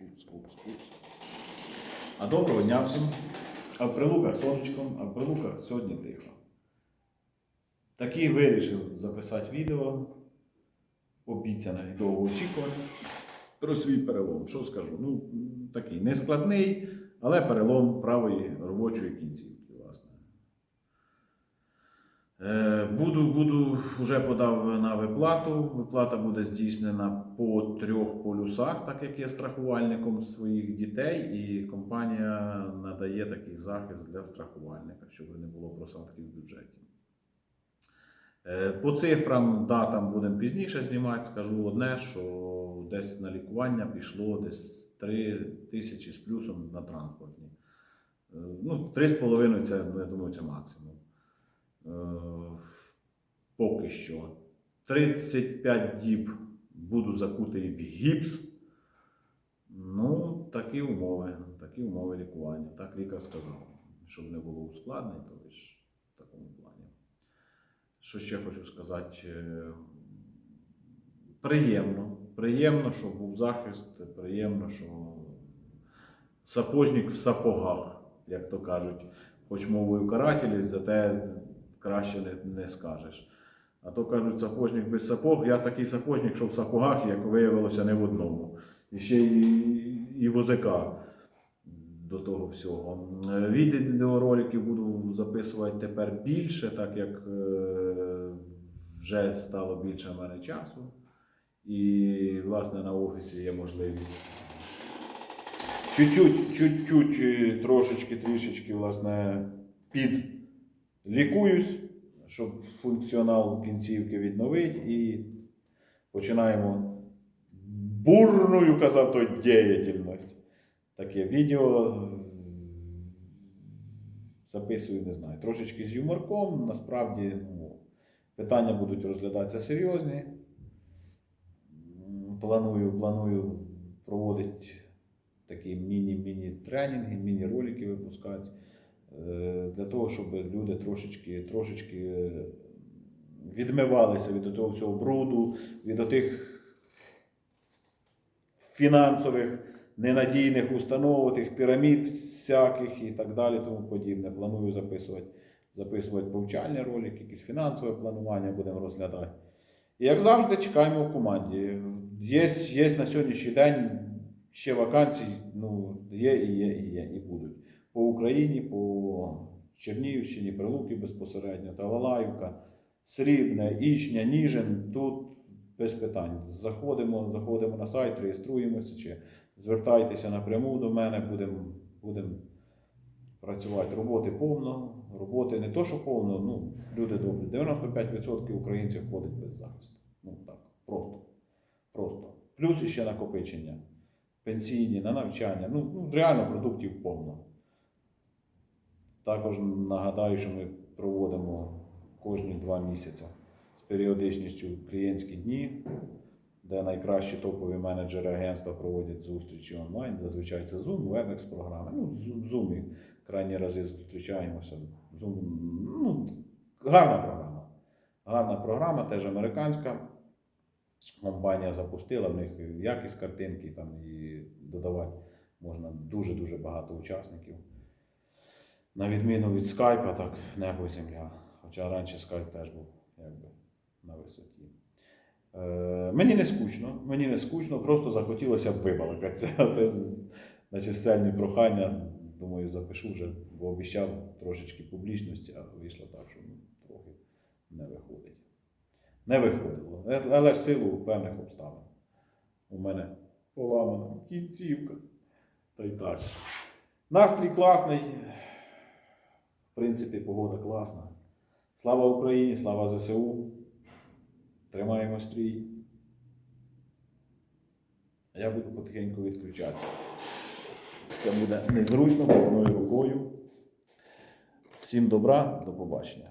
Упс, упс, упс. А доброго дня всім. А в прилуках сонечком, а в прилуках сьогодні тихо. Такий вирішив записати відео, обіцяне довгоочікуване, про свій перелом. Що скажу? Ну, такий нескладний, але перелом правої робочої. Е, Буду, буду, вже подав на виплату. Виплата буде здійснена по трьох полюсах, так як я страхувальником своїх дітей, і компанія надає такий захист для страхувальника, щоб не було просадки в бюджеті. Е, По цифрам, датам будемо пізніше знімати. Скажу одне, що десь на лікування пішло десь 3 тисячі з плюсом на транспортні. Е, Ну, 3,5 це, ну, я думаю, це максимум. Поки що. 35 діб буду закутий в гіпс. Ну, такі умови, такі умови лікування. Так лікар сказав. Щоб не було ускладнень, то лише в такому плані. Що ще хочу сказати? Е, Приємно. Приємно, що був захист, приємно, що сапожник в сапогах, як то кажуть. Хоч мовою карателів, зате краще не, не скажеш. А то кажуть, сапожник без сапог. Я такий сапожник, що в сапогах, як виявилося, не в одному. І ще і, і возика до того всього. Е, Відеороликів буду записувати тепер більше, так як е, вже стало більше в мене часу. І, власне, на офісі є можливість чуть-чуть, чуть-чуть, е, трошечки, трішечки, власне, підлікуюсь, щоб функціонал кінцівки відновити і починаємо бурную, казав той, діяльність. Таке відео записую, не знаю, трошечки з юморком. Насправді ну, питання будуть розглядатися серйозні. Планую, планую проводити такі міні-міні тренінги, міні-ролики випускати. Е, Для того, щоб люди трошечки, трошечки е, відмивалися від того всього бруду, від тих фінансових ненадійних установ, тих пірамід всяких і так далі, тому подібне. Планую записувати, записувати повчальні ролики, якісь фінансове планування будемо розглядати. І як завжди, чекаємо в команді. Є, є на сьогоднішній день ще вакансії, ну, є і є, і є, і будуть. По Україні, по Чернігівщині, Прилуки безпосередньо, Талалаївка, Срібне, Ічня, Ніжин. Тут без питань. Заходимо, заходимо на сайт, реєструємося чи звертайтеся напряму до мене, будемо будем працювати. Роботи повно, роботи не то, що повно, ну, люди добрі. 95% українців ходить без захисту. Ну так, просто. Просто. Плюс іще накопичення. Пенсійні, на навчання. Ну, ну реально продуктів повно. Також нагадаю, що ми проводимо кожні два місяці з періодичністю клієнтські дні, де найкращі топові менеджери агентства проводять зустрічі онлайн. Зазвичай це Zoom, WebEx програми. Ну, в Zoom крайні рази зустрічаємося. Zoom, ну, гарна програма. Гарна програма, теж американська. Компанія запустила, в них якість картинки там і додавати можна дуже-дуже багато учасників. На відміну від скайпа, так небо і земля. Хоча раніше скайп теж був якби на висоті. Е, мені не скучно, мені не скучно, просто захотілося б вибалакати. Це, на чисельні прохання. Думаю, запишу вже, бо обіцяв трошечки публічності, а вийшло так, що ну, трохи не виходить. Не виходило. Е, Але в силу певних обставин. У мене поламана кінцівка. Та й так. Настрій класний. Принципі, погода класна. Слава Україні, слава ЗСУ. Тримаємо стрій. Я буду потихеньку відключатися. Це буде незручно, одною рукою. Всім добра, до побачення.